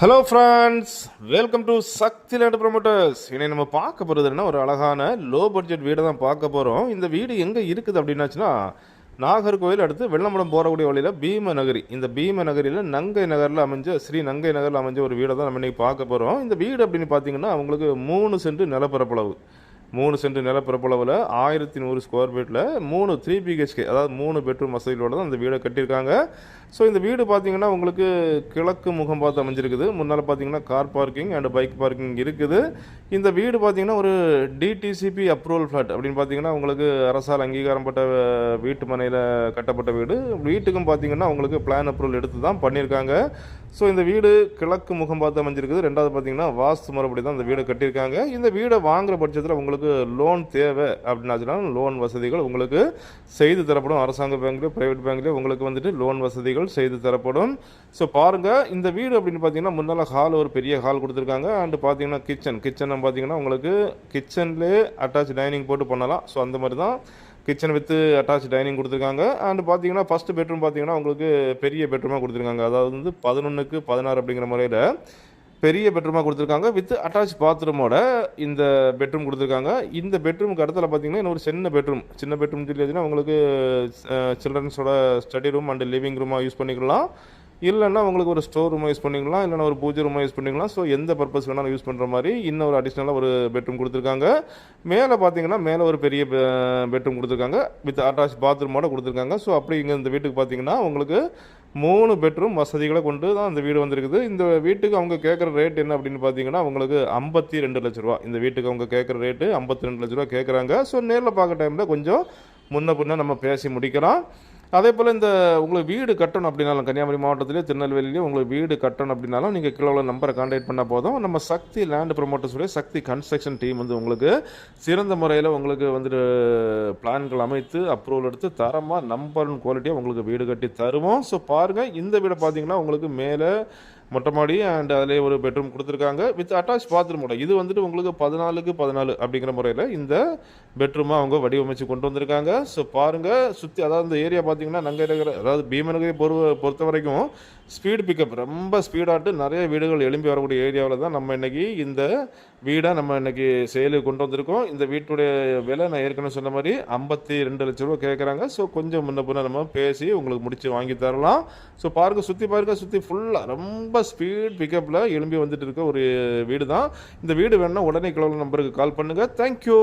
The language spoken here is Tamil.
Hello friends welcome to Sakthi land promoters இன்னைக்கு நம்ம பார்க்க போகிறது என்ன ஒரு அழகான லோ பட்ஜெட் வீடை தான் பார்க்க போகிறோம் இந்த வீடு எங்கே இருக்குது அப்படின்னாச்சுன்னா நாகர்கோவில் அடுத்து வெள்ளம்பலம் போகக்கூடிய வழியில் பீம நகரி. இந்த பீம நகரியில் நங்கை நகரில் அமைஞ்ச ஸ்ரீ நங்கை நகரில் அமைஞ்ச ஒரு வீடை தான் நம்ம இன்றைக்கி பார்க்க போகிறோம் இந்த வீடு அப்படின்னு பார்த்தீங்கன்னா அவங்களுக்கு மூணு சென்ட் நிலப்பரப்பளவு. மூணு சென்ட் நிலப்பரப்பளவில் ஆயிரத்தி நூறு ஸ்கொயர் ஃபீட்டில் மூணு த்ரீ பிஹெச்கே அதாவது மூணு பெட்ரூம் வசதிகளோட தான் அந்த வீடை கட்டியிருக்காங்க. ஸோ இந்த வீடு பார்த்தீங்கன்னா உங்களுக்கு கிழக்கு முகம் பார்த்து அமைஞ்சிருக்குது. முன்னால் பார்த்தீங்கன்னா car parking and bike parking இருக்குது. இந்த வீடு பார்த்தீங்கன்னா ஒரு டிடிசிபி அப்ரூவல் ஃப்ளாட் அப்படின்னு பார்த்தீங்கன்னா உங்களுக்கு அரசால் அங்கீகாரம் பட்ட வீட்டு மனையில் கட்டப்பட்ட வீடு. வீட்டுக்கும் பார்த்தீங்கன்னா உங்களுக்கு பிளான் அப்ரூவல் எடுத்து தான் பண்ணியிருக்காங்க. ஸோ இந்த வீடு கிழக்கு முகம் பார்த்து அமைஞ்சிருக்குது. ரெண்டாவது பார்த்தீங்கன்னா வாஸ்து மறுபடி தான் இந்த வீடு கட்டியிருக்காங்க. இந்த வீடை வாங்குகிற பட்சத்தில் உங்களுக்கு லோன் தேவை அப்படின்னாச்சுன்னா லோன் வசதிகள் உங்களுக்கு செய்து தரப்படும். அரசாங்க பேங்க்லேயோ ப்ரைவேட் பேங்க்லேயோ உங்களுக்கு வந்துட்டு லோன் வசதிகள் செய்து தரப்படும். ஸோ பாருங்கள் இந்த வீடு அப்படின்னு பார்த்தீங்கன்னா முன்னால் ஹால் ஒரு பெரிய ஹால் கொடுத்துருக்காங்க. அண்டு பார்த்தீங்கன்னா கிச்சன் கிச்சன் பார்த்தீங்கன்னா உங்களுக்கு கிச்சன்லேயே அட்டாச் டைனிங் போட்டு பண்ணலாம். ஸோ அந்த மாதிரி தான் கிச்சன் வித் அட்டாச் டைனிங் கொடுத்துருக்காங்க. அண்ட் பார்த்தீங்கன்னா ஃபஸ்ட்டு பெட்ரூம் பார்த்தீங்கன்னா உங்களுக்கு பெரிய பெட்ரூமாக கொடுத்துருக்காங்க. அதாவது வந்து பதினொன்றுக்கு பதினாறு அப்படிங்கிற முறையில் பெரிய பெட்ரூமாக கொடுத்துருக்காங்க. வித் அட்டாச் பாத்ரூமோட இந்த பெட்ரூம் கொடுத்துருக்காங்க. இந்த பெட்ரூமுக்கு இடத்துல பார்த்தீங்கன்னா இன்னொரு சின்ன பெட்ரூம் சின்ன பெட்ரூம் தெரியாதுன்னா உங்களுக்கு சில்ட்ரன்ஸோட ஸ்டடி ரூம் அண்ட் லிவிங் ரூமாக யூஸ் பண்ணிக்கலாம். இல்லைன்னா உங்களுக்கு ஒரு ஸ்டோர் ரூமாக யூஸ் பண்ணிக்கலாம் இல்லைன்னா ஒரு பூஜை ரூமாக யூஸ் பண்ணிக்கலாம். ஸோ எந்த பர்பஸ் வேணாலும் யூஸ் பண்ணுற மாதிரி இன்னொரு அடிஷ்னலாக ஒரு பெட்ரூம் கொடுத்துருக்காங்க. மேலே பார்த்தீங்கன்னா மேலே ஒரு பெரிய பெட்ரூம் கொடுத்துருக்காங்க. வித் அட்டாச் பாத்ரூமோட கொடுத்துருக்காங்க. ஸோ அப்படி இங்கே இந்த வீட்டுக்கு பார்த்தீங்கன்னா உங்களுக்கு மூணு பெட்ரூம் வசதிகளை கொண்டு தான் இந்த வீடு வந்திருக்குது. இந்த வீட்டுக்கு அவங்க கேட்குற ரேட் என்ன அப்படின்னு பார்த்தீங்கன்னா உங்களுக்கு ஐம்பத்தி ரெண்டு லட்ச ரூபா. இந்த வீட்டுக்கு அவங்க கேட்குற ரேட்டு ஐம்பத்தி ரெண்டு லட்ச ரூபா கேட்குறாங்க ஸோ நேரில் பார்க்குற டைமில் கொஞ்சம் முன்ன பின்ன நம்ம பேசி முடிக்கலாம். அதே போல் இந்த உங்களுக்கு வீடு கட்டணும் அப்படின்னாலும் கன்னியாகுமரி மாவட்டத்திலே திருநெல்வேலியிலே உங்களுக்கு வீடு கட்டணும் அப்படின்னாலும் நீங்கள் கிலோவில் நம்பரை காண்டாக்ட் பண்ணால் போதும். நம்ம சக்தி லேண்ட் ப்ரொமோட்டர்ஸுடைய சக்தி கன்ஸ்ட்ரக்ஷன் டீம் வந்து உங்களுக்கு சிறந்த முறையில் உங்களுக்கு வந்துட்டு பிளான்கள் அமைத்து அப்ரூவல் எடுத்து தரமாக நம்பர் குவாலிட்டியாக உங்களுக்கு வீடு கட்டி தருவோம். ஸோ பாருங்கள் இந்த வீடை பார்த்தீங்கன்னா உங்களுக்கு மேலே மொட்டை மாடி அண்ட் அதிலே ஒரு பெட்ரூம் கொடுத்துருக்காங்க வித் அட்டாச் பாத்ரூமோட இது வந்துட்டு உங்களுக்கு பதினாலுக்கு பதினாலு அப்படிங்கிற முறையில் இந்த பெட்ரூமை அவங்க வடிவமைச்சு கொண்டு வந்திருக்காங்க. ஸோ பாருங்கள் சுற்றி அதாவது இந்த ஏரியா பார்த்தீங்கன்னா நங்கை நகர் அதாவது பீமநகரை பொறு பொறுத்த வரைக்கும் ஸ்பீடு பிக்கப் ரொம்ப ஸ்பீடாட்டு நிறைய வீடுகள் எழும்பி வரக்கூடிய ஏரியாவில் தான் நம்ம இன்றைக்கி இந்த வீடை நம்ம இன்றைக்கி செயலுக்கு கொண்டு வந்திருக்கோம். இந்த வீட்டுடைய விலை நான் ஏற்கனவே சொன்ன மாதிரி ஐம்பத்தி ரெண்டு லட்ச ரூபா கேட்குறாங்க ஸோ கொஞ்சம் முன்ன பின்ன நம்ம பேசி உங்களுக்கு முடித்து வாங்கி தரலாம். ஸோ பார்க்க சுற்றி பார்க்க சுற்றி ஃபுல்லாக ரொம்ப ஸ்பீட் பிக்கப்பில் எழும்பி வந்துட்டு இருக்க ஒரு வீடு தான் இந்த வீடு வேணால் உடனே கிளம்புற நம்பருக்கு கால் பண்ணுங்கள் தேங்க்யூ